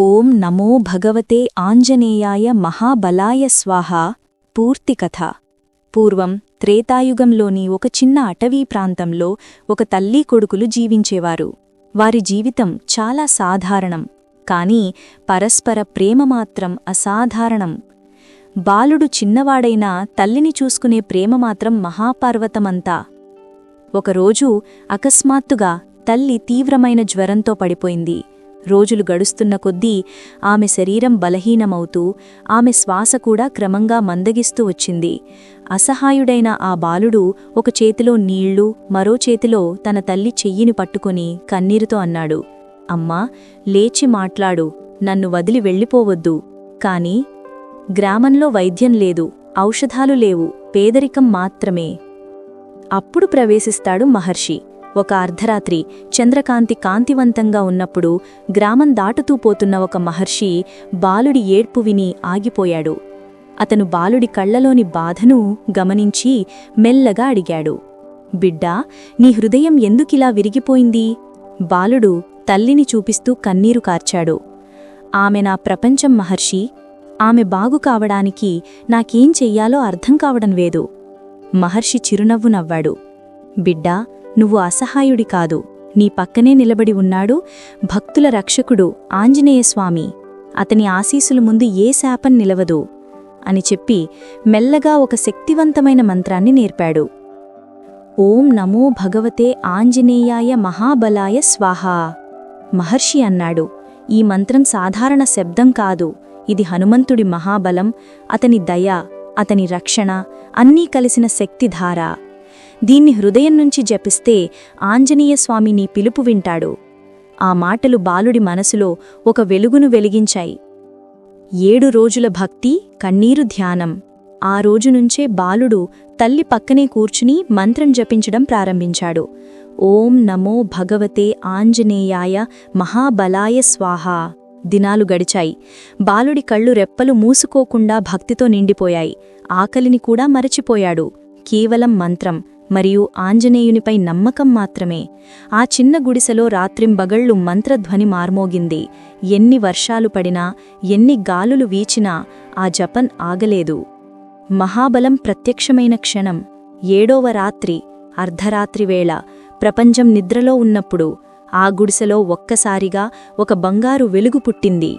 ఓం నమో భగవతే ఆంజనేయాయ మహాబలాయ స్వాహ. పూర్తి కథ. పూర్వం త్రేతాయుగంలోని ఒక చిన్న అటవీ ప్రాంతంలో ఒక తల్లి కొడుకులు జీవించేవారు. వారి జీవితం చాలా సాధారణం. కాని పరస్పర ప్రేమ మాత్రం అసాధారణం. బాలుడు చిన్నవాడైనా తల్లిని చూసుకునే ప్రేమ మాత్రం మహాపర్వతమంతా. ఒకరోజు అకస్మాత్తుగా తల్లి తీవ్రమైన జ్వరంతో పడిపోయింది. రోజులు గడుస్తున్న కొద్దీ ఆమె శరీరం బలహీనమవుతూ ఆమె శ్వాస కూడా క్రమంగా మందగిస్తూ వచ్చింది. అసహాయుడైన ఆ బాలుడు ఒక చేతిలో నీళ్ళు మరో చేతిలో తన తల్లి చెయ్యిని పట్టుకుని కన్నీరుతో అన్నాడు అమ్మా లేచి మాట్లాడు నన్ను వదిలి వెళ్ళిపోవద్దు. కాని గ్రామంలో వైద్యం లేదు ఔషధాలు లేవు పేదరికం మాత్రమే. అప్పుడు ప్రవేశిస్తాడు మహర్షి. ఒక అర్ధరాత్రి చంద్రకాంతి కాంతివంతంగా ఉన్నప్పుడు గ్రామం దాటుతూ పోతున్న ఒక మహర్షి బాలుడి ఏడ్పు విని ఆగిపోయాడు. అతను బాలుడి కళ్ళలోని బాధను గమనించి మెల్లగా అడిగాడు. బిడ్డా నీ హృదయం ఎందుకిలా విరిగిపోయింది బాలుడు తల్లిని చూపిస్తూ కన్నీరు కార్చాడు. ఆమె నా ప్రపంచం మహర్షి. ఆమె బాగు కావడానికి నాకేం చెయ్యాలో అర్థం కావడం లేదు మహర్షి చిరునవ్వు నవ్వాడు. బిడ్డా నువ్వు అసహాయుడి కాదు. నీ పక్కనే నిలబడి ఉన్నాడు భక్తుల రక్షకుడు ఆంజనేయస్వామి. అతని ఆశీసుల ముందు ఏ శాపం నిలవదు అని చెప్పి మెల్లగా ఒక శక్తివంతమైన మంత్రాన్ని నేర్పాడు. ఓం నమో భగవతే ఆంజనేయాయ మహాబలాయ స్వాహా. మహర్షి అన్నాడు ఈ మంత్రం సాధారణ శబ్దం కాదు. ఇది హనుమంతుడి మహాబలం అతని దయ అతని రక్షణ అన్నీ కలిసిన శక్తిధార. దీన్ని హృదయం నుంచి జపిస్తే ఆంజనేయస్వామి నీ పిలుపు వింటాడు. ఆ మాటలు బాలుడి మనసులో ఒక వెలుగును వెలిగించాయి. ఏడు రోజుల భక్తి కన్నీరు ధ్యానం. ఆ రోజునుంచే బాలుడు తల్లి పక్కనే కూర్చుని మంత్రం జపించడం ప్రారంభించాడు. ఓం నమో భగవతే ఆంజనేయాయ మహాబలాయ స్వాహా. దినాలు గడిచాయి. బాలుడి కళ్ళు రెప్పలు మూసుకోకుండా భక్తితో నిండిపోయాయి. ఆకలిని కూడా మరచిపోయాడు. కేవలం మంత్రం. మరియు ఆంజనేయునిపై నమ్మకం మాత్రమే. ఆ చిన్న గుడిసెలో రాత్రింబగళ్ళు మంత్రధ్వని మార్మోగింది. ఎన్ని వర్షాలు పడినా ఎన్ని గాలులు వీచినా ఆ జపన్ ఆగలేదు. మహాబలం ప్రత్యక్షమైన క్షణం. ఏడోవ రాత్రి అర్ధరాత్రివేళ ప్రపంచం నిద్రలో ఉన్నప్పుడు ఆ గుడిసెలో ఒక్కసారిగా ఒక బంగారు వెలుగు పుట్టింది.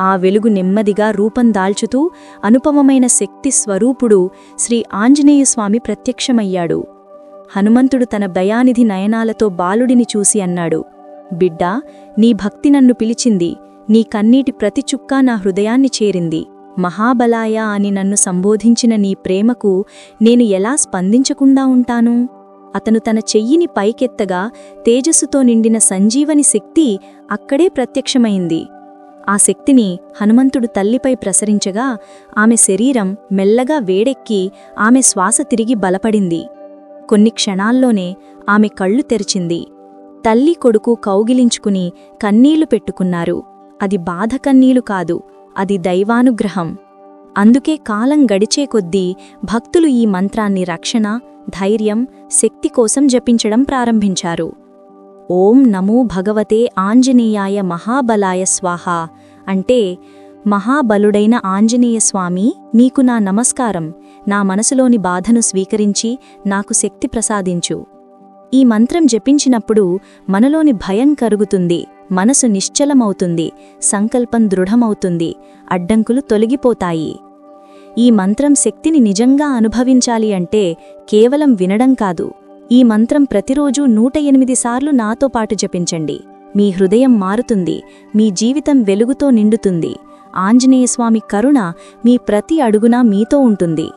ఆ వెలుగు నెమ్మదిగా రూపం దాల్చుతూ అనుపమమైన శక్తి స్వరూపుడు శ్రీ ఆంజనేయస్వామి ప్రత్యక్షమయ్యాడు. హనుమంతుడు తన దయానిధి నయనాలతో బాలుడిని చూసి అన్నాడు బిడ్డా నీ భక్తి నన్ను పిలిచింది. నీ కన్నీటి ప్రతిచుక్కా నా హృదయాన్ని చేరింది. మహాబలాయ అని నన్ను సంబోధించిన నీ ప్రేమకు నేను ఎలా స్పందించకుండా ఉంటాను? అతను తన చెయ్యిని పైకెత్తగా తేజస్సుతో నిండిన సంజీవని శక్తి అక్కడే ప్రత్యక్షమైంది. ఆ శక్తిని హనుమంతుడు తల్లిపై ప్రసరించగా ఆమె శరీరం మెల్లగా వేడెక్కి ఆమె శ్వాస తిరిగి బలపడింది. కొన్ని క్షణాల్లోనే ఆమె కళ్ళు తెరిచింది. తల్లి కొడుకు కౌగిలించుకుని కన్నీళ్ళు పెట్టుకున్నారు. అది బాధ కన్నీలు కాదు అది దైవానుగ్రహం. అందుకే కాలం గడిచే కొద్దీ భక్తులు ఈ మంత్రాన్ని రక్షణ ధైర్యం శక్తి కోసం జపించడం ప్రారంభించారు. ఓం నమో భగవతే ఆంజనేయాయ మహాబలాయ స్వాహ అంటే మహాబలుడైన ఆంజనేయస్వామి నీకు నా నమస్కారం. నా మనసులోని బాధను స్వీకరించి నాకు శక్తి ప్రసాదించు. ఈ మంత్రం జపించినప్పుడు మనలోని భయం కరుగుతుంది మనసు నిశ్చలమవుతుంది సంకల్పం దృఢమవుతుంది అడ్డంకులు తొలగిపోతాయి. ఈ మంత్రం శక్తిని నిజంగా అనుభవించాలి అంటే కేవలం వినడం కాదు. ఈ మంత్రం ప్రతిరోజూ నూట ఎనిమిది సార్లు నాతో పాటు జపించండి. మీ హృదయం మారుతుంది. మీ జీవితం వెలుగుతో నిండుతుంది. ఆంజనేయస్వామి కరుణ మీ ప్రతి అడుగునా మీతో ఉంటుంది.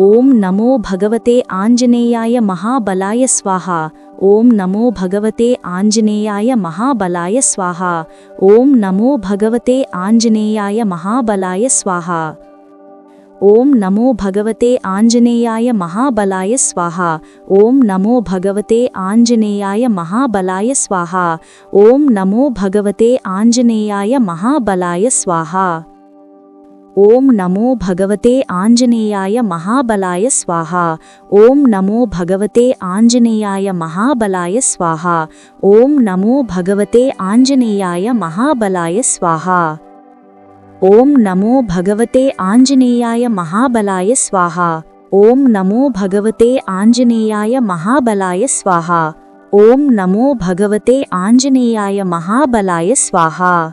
ఓం నమో భగవతే ఆంజనేయాయ మహాబలాయ స్వాహ. ఓం నమో భగవతే ఆంజనేయాయ మహాబలాయ స్వాహ. ఓం నమో భగవతే ఆంజనేయాయ మహాబలాయ స్వాహ. ఓం నమో భగవతే ఆంజనేయాయ మహాబలాయ స్వాహ. ఓం నమో భగవతే ఆంజనేయాయ మహాబలాయ స్వాహ. ఓం నమో భగవతే ఆంజనేయాయ మహాబలాయ స్వాహ. ఓం నమో భగవతే ఆంజనేయాయ మహాబలాయ స్వాహ. ఓం నమో భగవతే ఆంజనేయాయ మహాబలాయ స్వాహ. ఓం నమో భగవతే ఆంజనేయాయ మహాబలాయ స్వాహ. ॐ नमो भगवते आञ्जनेयाय महाबलाय स्वाहा। ॐ नमो भगवते आञ्जनेयाय महाबलाय स्वाहा। ॐ नमो भगवते आञ्जनेयाय महाबलाय स्वाहा।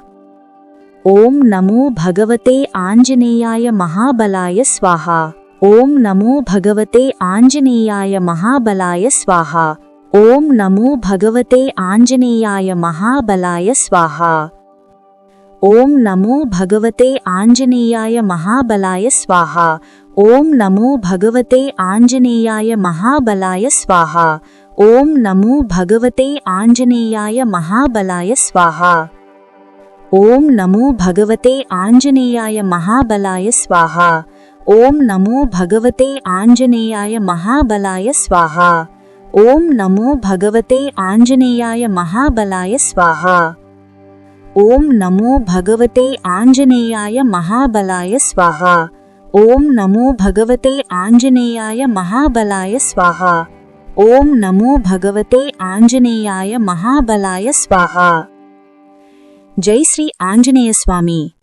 ॐ नमो भगवते आञ्जनेयाय महाबलाय स्वाहा। ॐ नमो भगवते आञ्जनेयाय महाबलाय स्वाहा। ॐ नमो भगवते आञ्जनेयाय महाबलाय स्वाहा। ओम नमो भगवते आंजनेय महाबलाय स्वाहा। ओम नमो भगवते आंजनेय महाबलाय स्वाहा। ओम नमो भगवते आञ्जनेयाय महाबलाय स्वाहा। ओम नमो भगवते आंजनेय महाबलाय स्वाहा। ओम नमो भगवते आंजनेय महाबलाय स्वाहा। ओम नमो भगवते आञ्जनेयाय महाबलाय स्वाहा। ओम नमो भगवते आंजनेयाय महाबलाय स्वाहा। ओम नमो भगवते आंजनेयाय महाबलाय स्वाहा। ओम नमो भगवते आंजनेयाय महाबलाय स्वाहा। जय श्री आंजनेय स्वामी।